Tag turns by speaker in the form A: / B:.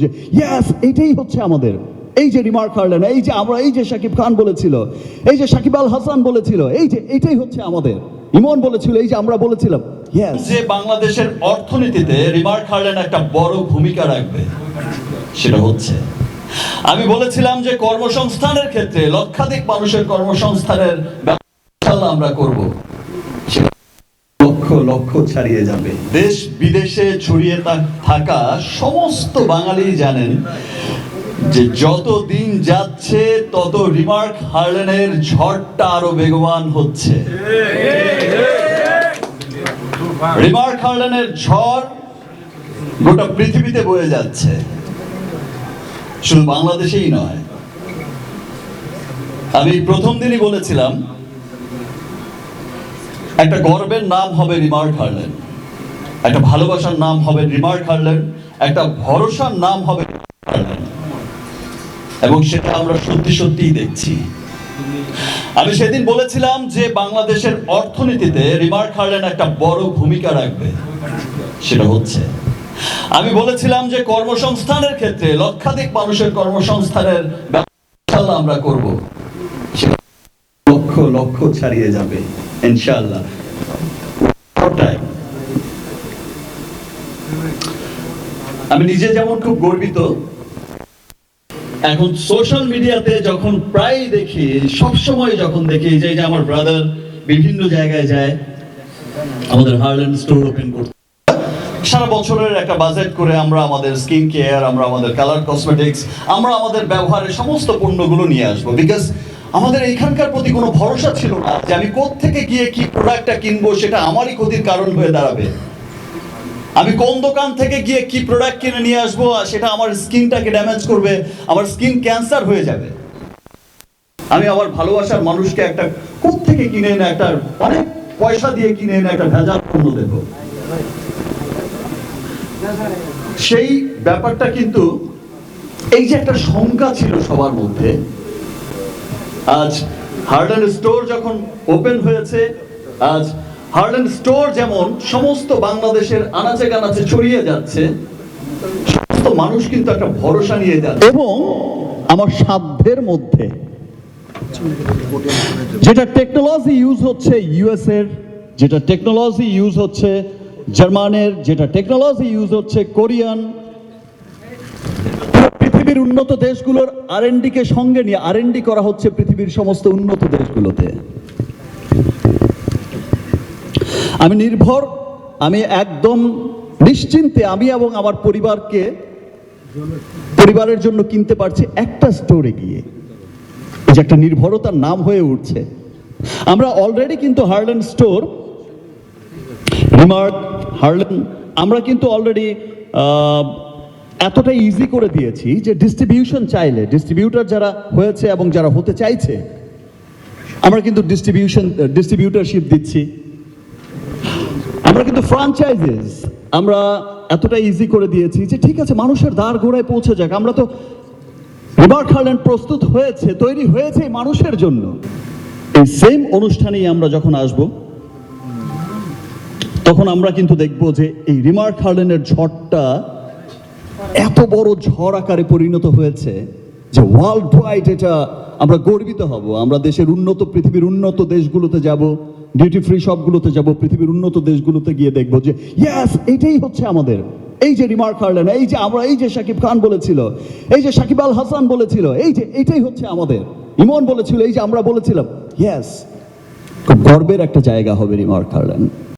A: যে ইয়াস এটাই হচ্ছে আমাদের। এই যে রিমার্ক হারলেন, এই যে আমরা, এই যে সাকিব খান বলেছিল, এই যে সাকিব আল হাসান বলেছিল, এই যে, এটাই হচ্ছে আমাদের। ইমন বলেছিল, এই যে আমরা বলেছিলাম
B: যে বাংলাদেশের অর্থনীতিতে একটা বড় ভূমিকা রাখবে, সেটা হচ্ছে, আমি বলেছিলাম যে কর্মসংস্থানের ক্ষেত্রে লক্ষাধিক মানুষের কর্মসংস্থানের আমরা করব। লক্ষ লক্ষ ছাড়িয়ে যাবে। দেশ বিদেশে ছড়িয়ে থাকা সমস্ত বাঙালি জানেন যে যত দিন যাচ্ছে, তত রিমার্ক হার্লেনের ঝড়টা আরও বেগবান হচ্ছে। রিমার্ক হার্লেনের ঝড় গোটা পৃথিবীতে বয়ে যাচ্ছে। শুধু বাংলাদেশেই নয়। আমি প্রথম দিনই বলেছিলাম একটা গর্বের নাম হবে রিমার্ক হার্লেন। একটা ভালোবাসার নাম হবে রিমার্ক হার্লেন। একটা ভরসার নাম হবে এবং সেটা আমরা সত্যি সত্যিই দেখছি। আমি সেদিন বলেছিলাম যে বাংলাদেশের অর্থনীতিতে রিমার্ক হার্লেন একটা বড় ভূমিকা রাখবে। সেটা হচ্ছে, আমি বলেছিলাম যে কর্মসংস্থানের ক্ষেত্রে লক্ষাধিক মানুষের কর্মসংস্থানের ব্যবস্থা আমরা করব। লক্ষ লক্ষ ছাড়িয়ে যাবে। ইনশাআল্লাহ। ওটাই। আমি নিজে যেমন খুব গর্বিত, এখন সোশ্যাল মিডিয়াতে যখন প্রায় দেখি সব সময় যখন দেখি যে আমার ব্রাদার বিভিন্ন জায়গায় যায়, আমাদের হার্ল্যান্ড স্টোর ওপেন করতে। সারা বছরের একটা বাজেট করে আমরা আমাদের স্কিন কেয়ার আমরা আমাদের কালার কসমেটিক্স আমরা আমাদের ব্যবহারের সমস্ত পণ্যগুলো নিয়ে আসব। বিকজ আমাদের এখানকার প্রতি কোনো ভরসা ছিল না যে আমি থেকে গিয়ে কি প্রোডাক্টটা কিনবো, সেটা আমারই ক্ষতির কারণ হয়ে দাঁড়াবে। আমি কোন দোকান থেকে গিয়ে কি প্রোডাক্ট কিনে নিয়ে আসব, আর সেটা আমার স্কিনটাকে ড্যামেজ করবে, আমার স্কিন ক্যান্সার হয়ে যাবে। আমি আমার ভালোবাসার মানুষকে একটা থেকে কিনে এনে একটা অনেক পয়সা দিয়ে কিনে এনে একটা ভেজাল পণ্য দেবো। সেই ব্যাপারটা কিন্তু এই যে একটা শঙ্কা ছিল সবার মধ্যে আজ হার্ডেন স্টোর যখন ওপেন হয়েছে, আজ হার্ডেন স্টোর যেমন সমস্ত বাংলাদেশের আনাচে কানাচে ছড়িয়ে যাচ্ছে, সমস্ত মানুষ কিন্তু একটা ভরসা নিয়ে যাচ্ছে।
A: এবং আমার সাধ্যের মধ্যে যেটা টেকনোলজি ইউজ হচ্ছে ইউএস এর, যেটা টেকনোলজি ইউজ হচ্ছে জার্মানের, যেটা টেকনোলজি ইউজ হচ্ছে কোরিয়ান পৃথিবীর উন্নত দেশগুলোর আর কে সঙ্গে নিয়ে আর করা হচ্ছে পৃথিবীর সমস্ত উন্নত দেশগুলোতে। আমি নির্ভর, আমি একদম নিশ্চিন্তে আমি এবং আমার পরিবারকে, পরিবারের জন্য কিনতে পারছি একটা স্টোরে গিয়ে, যে একটা নির্ভরতার নাম হয়ে উঠছে। আমরা অলরেডি কিন্তু হার্লেন স্টোর রিমার্ক হার্লেন আমরা কিন্তু অলরেডি এতটা ইজি করে দিয়েছি যে ডিস্ট্রিবিউশন চাইলে ডিস্ট্রিবিউটার যারা হয়েছে এবং যারা হতে চাইছে, আমরা কিন্তু ডিস্ট্রিবিউশন ডিস্ট্রিবিউটারশিপ দিচ্ছি। আমরা কিন্তু ফ্রাঞ্চাইজিস আমরা এতটা ইজি করে দিয়েছি যে ঠিক আছে, মানুষের দ্বার গোড়ায় পৌঁছে যাক। আমরা তো রিমার্ক হার্ল্যান্ড প্রস্তুত হয়েছে, তৈরি হয়েছে মানুষের জন্য। এই সেম অনুষ্ঠানেই আমরা যখন আসব, তখন আমরা কিন্তু দেখব যে এই রিমার্ক হার্লেনের ঝড়টা এত বড় ঝড় আকারে পরিণত হয়েছে যে ওয়ার্ল্ড ওয়াইড এটা আমরা গর্বিত হব। আমরা দেশের উন্নত, পৃথিবীর উন্নত দেশগুলোতে যাব ডিউটি ফ্রি শপগুলোতে যাব, পৃথিবীর উন্নত দেশগুলোতে গিয়ে দেখব যে ইয়াস এটাই হচ্ছে আমাদের। এই যে রিমার্ক হার্লেন, এই যে আমরা, এই যে সাকিব খান বলেছিল, এই যে সাকিব আল হাসান বলেছিল, এই যে এটাই হচ্ছে আমাদের। ইমন বলেছিল, এই যে আমরা বলেছিলাম ইয়াস খুব গর্বের একটা জায়গা হবে রিমার্ক হার্লেন।